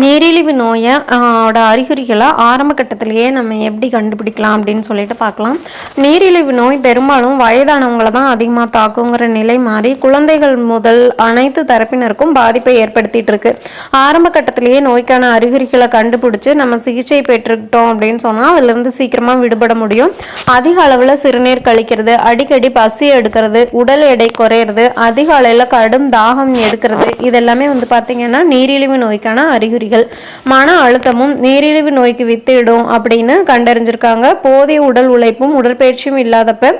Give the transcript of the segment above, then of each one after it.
நீரிழிவு நோயை ஓட அறிகுறிகளை ஆரம்ப கட்டத்திலேயே நம்ம எப்படி கண்டுபிடிக்கலாம் அப்படின்னு சொல்லிட்டு பார்க்கலாம். நீரிழிவு நோய் பெரும்பாலும் வயதானவங்களை தான் அதிகமாக தாக்குங்கிற நிலை மாறி குழந்தைகள் முதல் அனைத்து தரப்பினருக்கும் பாதிப்பை ஏற்படுத்திட்டு இருக்கு. ஆரம்ப கட்டத்திலேயே நோய்க்கான அறிகுறிகளை கண்டுபிடிச்சு நம்ம சிகிச்சை பெற்றுக்கிட்டோம் அப்படின்னு சொன்னால் அதுலேருந்து சீக்கிரமாக விடுபட முடியும். அதிக அளவில் சிறுநீர் கழிக்கிறது அடிக்கடி பசி எடுக்கிறது உடல் எடை குறையிறது அதிக அளவில் கடும் தாகம் எடுக்கிறது இதெல்லாமே வந்து பார்த்தீங்கன்னா நீரிழிவு நோய்க்கான அறிகுறி அறிகுறிகள் மன அழுத்தமும் நீரிழிவு நோய்க்கு வித்திடும் அப்படின்னு கண்டறிஞ்சிருக்காங்க. போதிய உடல் உழைப்பும் உடற்பயிற்சியும் இல்லாதப்ப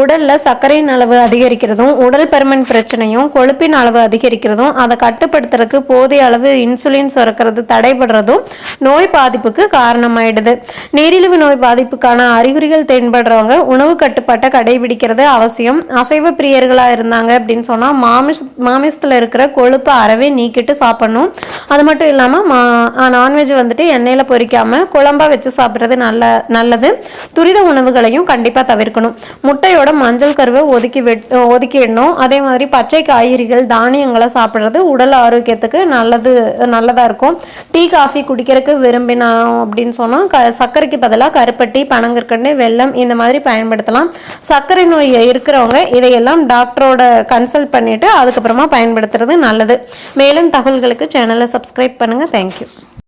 உடல்ல சர்க்கரையின் அளவு அதிகரிக்கிறதும் உடல் பருமன் பிரச்சனையும் கொழுப்பின் அளவு அதிகரிக்கிறதும் அதை கட்டுப்படுத்துறதுக்கு போதிய அளவு இன்சுலின் சுரக்கிறது தடைபடுறதும் நோய் பாதிப்புக்கு காரணமாயிடுது. நீரிழிவு நோய் பாதிப்புக்கான அறிகுறிகள் தென்படுறவங்க உணவு கட்டுப்பாட்டை கடைபிடிக்கிறது அவசியம். அசைவ பிரியர்களா இருந்தாங்க அப்படின்னு சொன்னா மாமிஸ் மாமிசத்துல இருக்கிற கொழுப்பை அறவே நீக்கிட்டு சாப்பிடணும். அது மட்டும் இல்லாமல் நான்வெஜ் வந்துட்டு எண்ணெயில் பொரிக்காமல் குழம்பா வச்சு சாப்பிட்றது நல்ல நல்லது. துரித உணவுகளையும் கண்டிப்பாக தவிர்க்கணும். முட்டையோட மஞ்சள் கருவை ஒதுக்கி விட் ஒதுக்கிடணும். அதே மாதிரி பச்சை காய்கறிகள் தானியங்களை சாப்பிட்றது உடல் ஆரோக்கியத்துக்கு நல்லது நல்லதாக இருக்கும். டீ காஃபி குடிக்கிறதுக்கு விரும்பினோம் அப்படின்னு சொன்னால் க சர்க்கரைக்கு பதிலாக கருப்பட்டி பனங்கற்கண்டு வெல்லம் இந்த மாதிரி பயன்படுத்தலாம். சர்க்கரை நோய் இருக்கிறவங்க இதையெல்லாம் டாக்டரோட கன்சல்ட் பண்ணிவிட்டு அதுக்கப்புறமா பயன்படுத்துறது நல்லது. மேலும் தகவல்களுக்கு சேனலை சப்ஸ்கிரைப் பண்ணுங்கள் Thank you.